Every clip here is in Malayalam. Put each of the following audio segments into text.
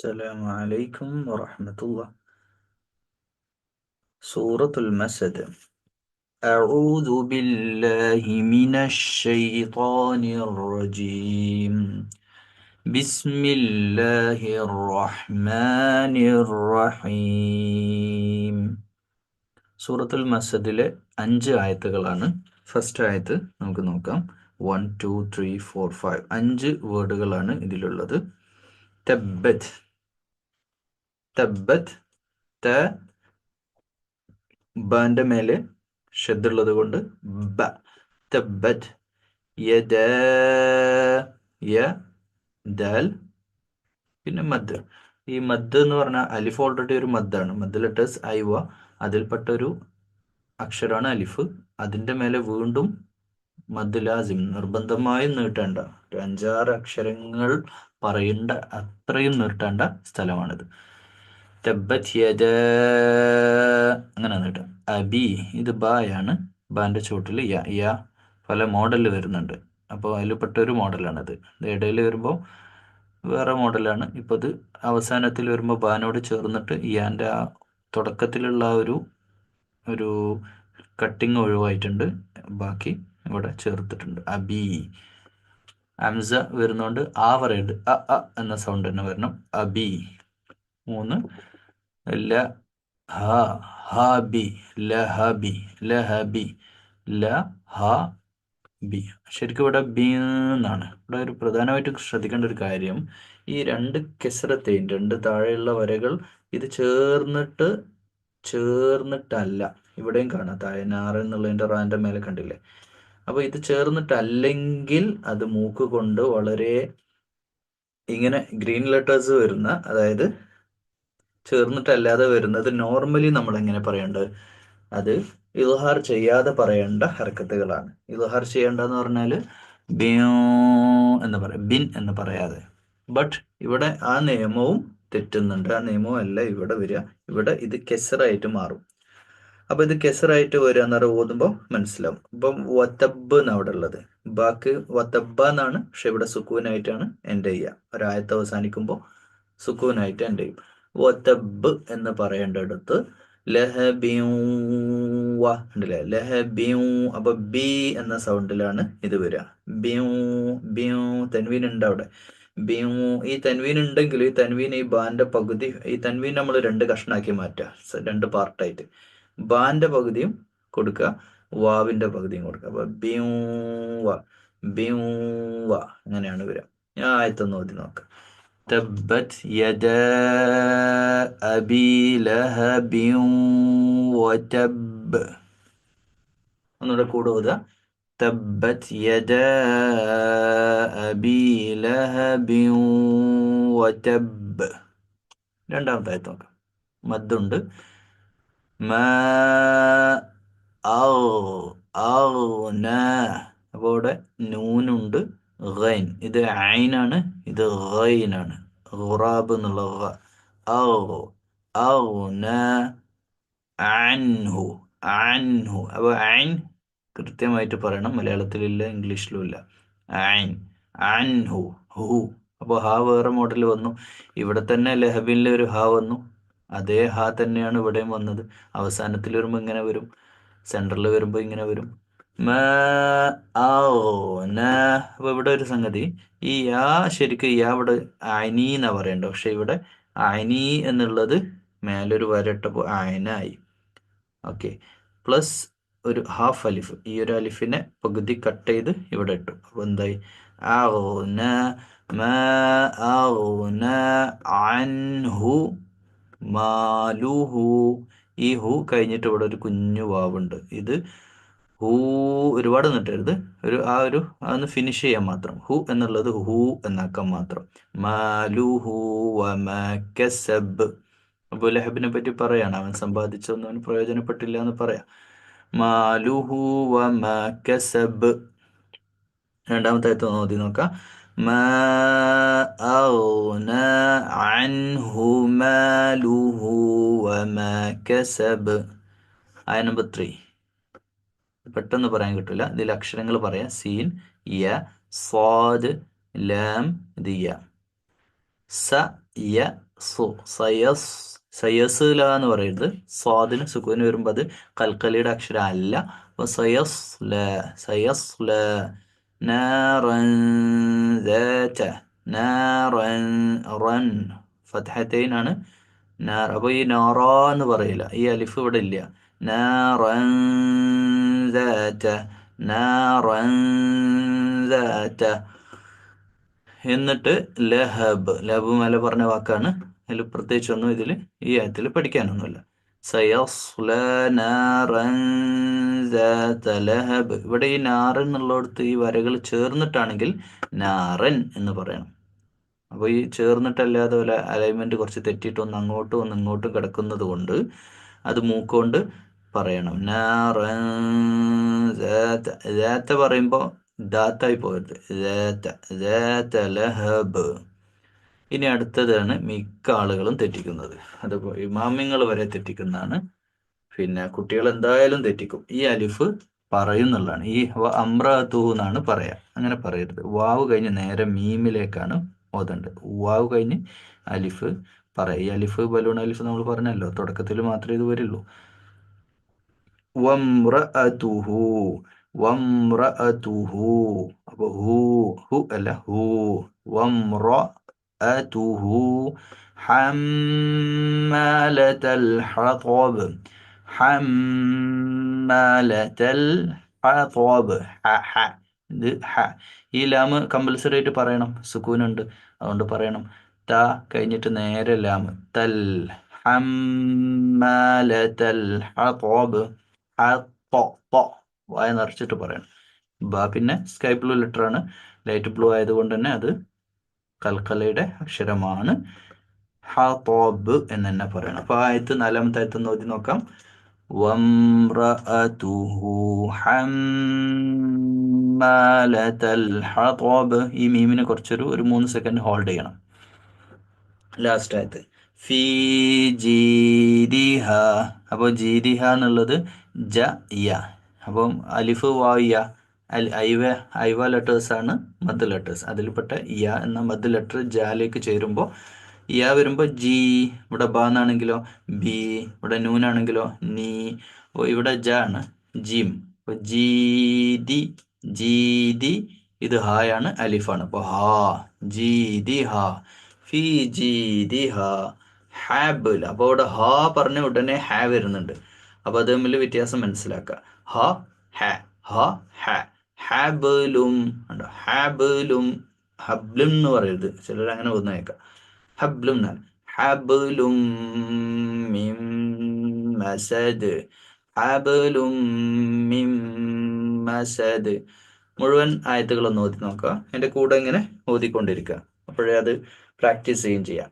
السلام عليكم ورحمة الله سورة المسد أعوذ بالله من الشيطان الرجيم بسم الله الرحمن الرحيم സൂറത്തുൽ മസദിലെ അഞ്ച് ആയത്തുകളാണ് ഫസ്റ്റ് ആയത്ത് നമുക്ക് നോക്കാം one two three four five അഞ്ച് വേർഡുകളാണ് ഇതിലുള്ളത് തബ്ബത് തബ്ബത് ത ബന്റെ മേലെ ഷെദ്ദുള്ളത് കൊണ്ട് ബ. തബത്ത് യദ യ ദൽ പിന്നെ മദ്. ഈ മദ് എന്ന് പറഞ്ഞാൽ അലിഫ് ഓൾറെഡി ഒരു മദ്ദാണ്. മദ് ലെറ്റേഴ്സ് ഐവ അതിൽപ്പെട്ട ഒരു അക്ഷരമാണ് അലിഫ്. അതിന്റെ മേലെ വീണ്ടും മദ് ലാസിം. നിർബന്ധമായും നീട്ടേണ്ട. ഒരു അഞ്ചാറ് അക്ഷരങ്ങൾ പറയേണ്ട അത്രയും നീട്ടേണ്ട സ്ഥലമാണിത്. തബ്ബത് യദ. അങ്ങനെയാണ് കേട്ടോ അബി ഇത് ബായാണ് ബാന്റെ ചോട്ടിൽ യ യ പല മോഡലിൽ വരുന്നുണ്ട്. അപ്പോൾ അതിൽപ്പെട്ട ഒരു മോഡലാണത്. ഇടയിൽ വരുമ്പോൾ വേറെ മോഡലാണ്. ഇപ്പോൾ ഇത് അവസാനത്തിൽ വരുമ്പോൾ ബാനോട് ചേർന്നിട്ട് യാന്റെ ആ തുടക്കത്തിലുള്ള ഒരു ഒരു കട്ടിങ് ഒഴിവായിട്ടുണ്ട്. ബാക്കി ഇവിടെ ചേർത്തിട്ടുണ്ട്. അബി അംസ വരുന്നോണ്ട് ആ അ അ എന്ന സൗണ്ട് തന്നെ വരണം. അബി മൂന്ന്. ലഹബി ല ഹ ബി ല ഹ ബി ല ഹ ബി. ശരിക്കും ഇവിടെ ബി എന്നാണ് ഇവിടെ ഒരു പ്രധാനമായിട്ട് ശ്രദ്ധിക്കേണ്ട ഒരു കാര്യം ഈ രണ്ട് കെസറത്തെയും രണ്ട് താഴെയുള്ള വരകൾ ഇത് ചേർന്നിട്ട് ചേർന്നിട്ടല്ല. ഇവിടെയും കാണാം താഴെ നാറ് എന്നുള്ളതിന്റെ റാന്റെ മേലെ കണ്ടില്ലേ? അപ്പോൾ ഇത് ചേർന്നിട്ടല്ലെങ്കിൽ അത് മൂക്ക് കൊണ്ട് വളരെ ഇങ്ങനെ ഗ്രീൻ ലെറ്റേഴ്സ് വരുന്ന അതായത് ചേർന്നിട്ടല്ലാതെ വരുന്നത് നോർമലി നമ്മൾ എങ്ങനെ പറയേണ്ടത് അത് ഇൽഹാർ ചെയ്യാതെ പറയേണ്ട ഹർക്കത്തുകളാണ്. ഇൽഹാർ ചെയ്യേണ്ടതെന്ന് പറഞ്ഞാൽ ബിയോ എന്ന് പറയാം. ബിൻ എന്ന് പറയാതെ. ബട്ട് ഇവിടെ ആ നിയമവും തെറ്റുന്നുണ്ട്. ആ നിയമവും അല്ല ഇവിടെ വരിക. ഇവിടെ ഇത് കെസറായിട്ട് മാറും. അപ്പൊ ഇത് കെസറായിട്ട് വരിക എന്ന് പറയുമ്പോൾ ഓതുമ്പോൾ മനസ്സിലാവും. ഇപ്പം വത്തബ് എന്നാണ് അവിടെ ഉള്ളത്. ബാക്ക് വത്തബ എന്നാണ്. പക്ഷെ ഇവിടെ സുക്കൂനായിട്ടാണ് എന്റെ ചെയ്യുക. ഒരായത്ത് അവസാനിക്കുമ്പോൾ സുക്കൂനായിട്ട് എന്റെ ചെയ്യും. വത്തബ് എന്ന് പറയേണ്ടടുത്ത് ലഹബിയൂവ അപ്പൊ ബി എന്ന സൗണ്ടിലാണ് ഇത് വരിക. ബ്യൂ ബ്യൂ തെൻവീൻ ഉണ്ട് അവിടെ. ബ്യൂ ഈ തൻവീൻ ഉണ്ടെങ്കിൽ ഈ തൻവീൻ ഈ ബാന്റെ പകുതി ഈ തൻവീൻ നമ്മൾ രണ്ട് കഷ്ണാക്കി മാറ്റുക. രണ്ട് പാർട്ടായിട്ട്. ബാന്റെ പകുതിയും കൊടുക്കുക വാവിന്റെ പകുതിയും കൊടുക്കുക. അപ്പൊ ബിയൂവ വ അങ്ങനെയാണ് വരിക. ഞാൻ ആയത്തൊന്ന് ഓതി നോക്കാം. تبت يدا أبي لهب وتب ഒന്നുകൂടെ കൂടെ ഓതുക تبت يدا أبي لهب وتب രണ്ടാമത്തെ ആയത്ത് നോക്കാം മദ്ദുണ്ട് മാ ഔന അപ്പോൾ ഇവിടെ നൂനുണ്ട് ഗൈൻ ഇത് ഐനാണ് ഇത് ഗൈനാണ് ഖുറാബ് എന്നുള്ള അൻഹു അൻഹു. കൃത്യമായിട്ട് പറയണം. മലയാളത്തിലില്ല ഇംഗ്ലീഷിലും ഇല്ല അപ്പൊ അൻഹു ഹു. വേറെ മോഡൽ വന്നു. ഇവിടെ തന്നെ ലഹബിനിൽ ഒരു ഹാ വന്നു. അതേ ഹാ തന്നെയാണ് ഇവിടെയും വന്നത്. അവസാനത്തിൽ വരുമ്പോൾ ഇങ്ങനെ വരും. സെൻട്രലിൽ വരുമ്പോൾ ഇങ്ങനെ വരും. ഇവിടെ ഒരു സംഗതി. ഈ യാ ശരിക്കും യാ ഇവിടെ അനി എന്നാ പറയണ്ട? പക്ഷെ ഇവിടെ അനി എന്നുള്ളത് മേലൊരു വരട്ടപ്പോൾ അയനായി ഓക്കെ. പ്ലസ് ഒരു ഹാഫ് അലിഫ്. ഈ ഒരു അലിഫിനെ പകുതി കട്ട് ചെയ്ത് ഇവിടെ ഇട്ടു. അപ്പൊ എന്തായി? മാലുഹു ഈ ഹു കഴിഞ്ഞിട്ട് ഇവിടെ ഒരു കുഞ്ഞു വാവുണ്ട്. ഇത് ഹൂ ഒരുപാട് നിട്ടരുത് ഒരു ആ ഒരു അതൊന്ന് ഫിനിഷ് ചെയ്യാൻ മാത്രം ഹു എന്നുള്ളത് ഹു എന്നാക്കാൻ മാത്രം മാലുഹു വമക്കസബ് അബു ലഹബിനെ പറ്റി പറയാണ് അവൻ സമ്പാദിച്ചൊന്നും അവന് പ്രയോജനപ്പെട്ടില്ല എന്ന് പറയാം മാലുഹു വമക്കസബ് രണ്ടാമത്തെ ആയത്ത് നോക്കി നോക്കാം ما أغنى عنه ماله وما كسب ആയ നമ്പർ ത്രീ പെട്ടെന്ന് പറയാൻ കിട്ടില്ല ഇതിൽ അക്ഷരങ്ങൾ പറയാം. സീൻ യ സ്വാദ് ലാം ദിയ സ യ സു. സയസ് സയസ് ല എന്ന് പറയുന്നത് സ്വാദിന് സുഖുവിന് വരുമ്പോൾ അത് കൽക്കലിയുടെ അക്ഷരം അല്ല. അപ്പോൾ സയസ് ല സയസ് ല റൻ. അപ്പൊ അപ്പോൾ ഈ നോറ എന്ന് പറയില്ല. ഈ അലിഫ് ഇവിടെ ഇല്ല. ذات നാറൻ ذات എന്നിട്ട് ലഹബ് ലഹബ് മേലെ പറഞ്ഞ വാക്കാണ് അതിൽ പ്രത്യേകിച്ചൊന്നും ഇതിൽ ഈ ആയത്തിൽ പഠിക്കാനൊന്നുമില്ല സയസ്ല നാറൻ ذات ലഹബ് ഇവിടെ ഈ നാറൻ എന്നുള്ളിടത്ത് ഈ വരകൾ ചേർന്നിട്ടാണെങ്കിൽ നാറൻ എന്ന് പറയണം അപ്പോൾ ഈ ചേർന്നിട്ടല്ലാതെ പോലെ അലൈൻമെന്റ് കുറച്ച് തെറ്റിയിട്ട് ഒന്ന് അങ്ങോട്ടും ഒന്ന് ഇങ്ങോട്ടും കിടക്കുന്നത് കൊണ്ട് അത് മൂക്കൊണ്ട് പറയണം. നാത്ത പറയുമ്പോൾ ദാത്തായി പോകരുത്. ലഹബ് ഇനി അടുത്തതാണ് മിക്ക ആളുകളും തെറ്റിക്കുന്നത്. അതിപ്പോൾ ഇമാമിങ്ങൾ വരെ തെറ്റിക്കുന്നതാണ്. പിന്നെ കുട്ടികൾ എന്തായാലും തെറ്റിക്കും. ഈ അലിഫ് പറയുന്നുള്ളതാണ്. ഈ അമ്രതു എന്നാണ് പറയാ. അങ്ങനെ പറയരുത്. വാവ് കഴിഞ്ഞ് നേരെ മീമിലേക്കാണ് ഓതണ്ട്. വാവ് കഴിഞ്ഞ് അലിഫ് പറയാം. ഈ അലിഫ് ബലൂൺ അലിഫ് നമ്മൾ പറഞ്ഞല്ലോ തുടക്കത്തിൽ മാത്രമേ ഇത് വരുള്ളൂ. വമ്രഅതുഹു വംറഅതുഹു അപ്പൊ ഹു ഹു അല്ല ഹു വമ്രഅതുഹു ഹമ്മാലതൽ ഹതബ് ഹമ്മാലതൽ ഹതബ് ഹ ഹ ഇത് ഹ. ഈ ലാമ് കമ്പൽസറി ആയിട്ട് പറയണം സുക്കൂനുണ്ട് അതുകൊണ്ട് പറയണം. ത കഴിഞ്ഞിട്ട് നേരെ ലാമ്. തൽ ഹമ്മാലതൽ ഹതബ് ഹ വായ നിറച്ചിട്ട് പറയണം. ബാ പിന്നെ സ്കൈ ബ്ലൂ ലെറ്റർ ആണ്. ലൈറ്റ് ബ്ലൂ ആയതുകൊണ്ട് തന്നെ അത് കൽക്കലയുടെ അക്ഷരമാണ്. ഹ തോബ് എന്ന് തന്നെ പറയണം. അപ്പൊ ആയത്ത് നാലാമത്തെ ആയത്ത് നോക്കി. നോക്കാം ഈ മീമിനെ കുറച്ചൊരു ഒരു മൂന്ന് സെക്കൻഡ് ഹോൾഡ് ചെയ്യണം. ലാസ്റ്റ് ആയത് ഫീ ജീരിഹ അപ്പോൾ ജീരിഹ എന്നുള്ളത് ജ യ. അപ്പം അലിഫ് വായ യ. ഐവ ഐവ ലെറ്റേഴ്സ് ആണ് മദ് ലെറ്റേഴ്സ് അതിൽപ്പെട്ട യ എന്ന മദ് ലെറ്റർ ജാലേക്ക് ചേരുമ്പോൾ യ വരുമ്പോൾ ജി ഇവിടെ ബ എന്നാണെങ്കിലോ ബി ഇവിടെ നൂനാണെങ്കിലോ നീ. ഓ ഇവിടെ ജ ആണ് ജീം. അപ്പോൾ ജീതി ജീതി ഇത് ഹായാണ് അലിഫാണ് അപ്പോൾ ഹാ ജീതി ഹാ. ഫി ജീതി ഹാ. ഹാബിൽ അപ്പോൾ ഇവിടെ ഹാ പറഞ്ഞ ഉടനെ ഹാ വരുന്നുണ്ട്. അപ്പോൾ അത് തമ്മിൽ വ്യത്യാസം മനസ്സിലാക്കുക. ഹ ഹ ഹ ഹ ഹാബലും ഹാബിലും ഹബ്ലും എന്ന് പറയരുത്. ചിലർ അങ്ങനെ ഒന്ന് കേൾക്കാം. ഹബ്ലും എന്നാണ്. ഹബലും മിം മസദ്. ഹബലും മിം മസദ്. മുഴുവൻ ആയത്തുകളൊന്ന് ഓതി നോക്കുക. എന്റെ കൂടെ ഇങ്ങനെ ഓതിക്കൊണ്ടിരിക്കുക. അപ്പോഴേ അത് പ്രാക്ടീസ് ചെയ്യുകയും ചെയ്യാം.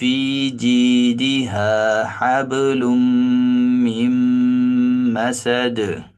في جيدها حبل من مسد.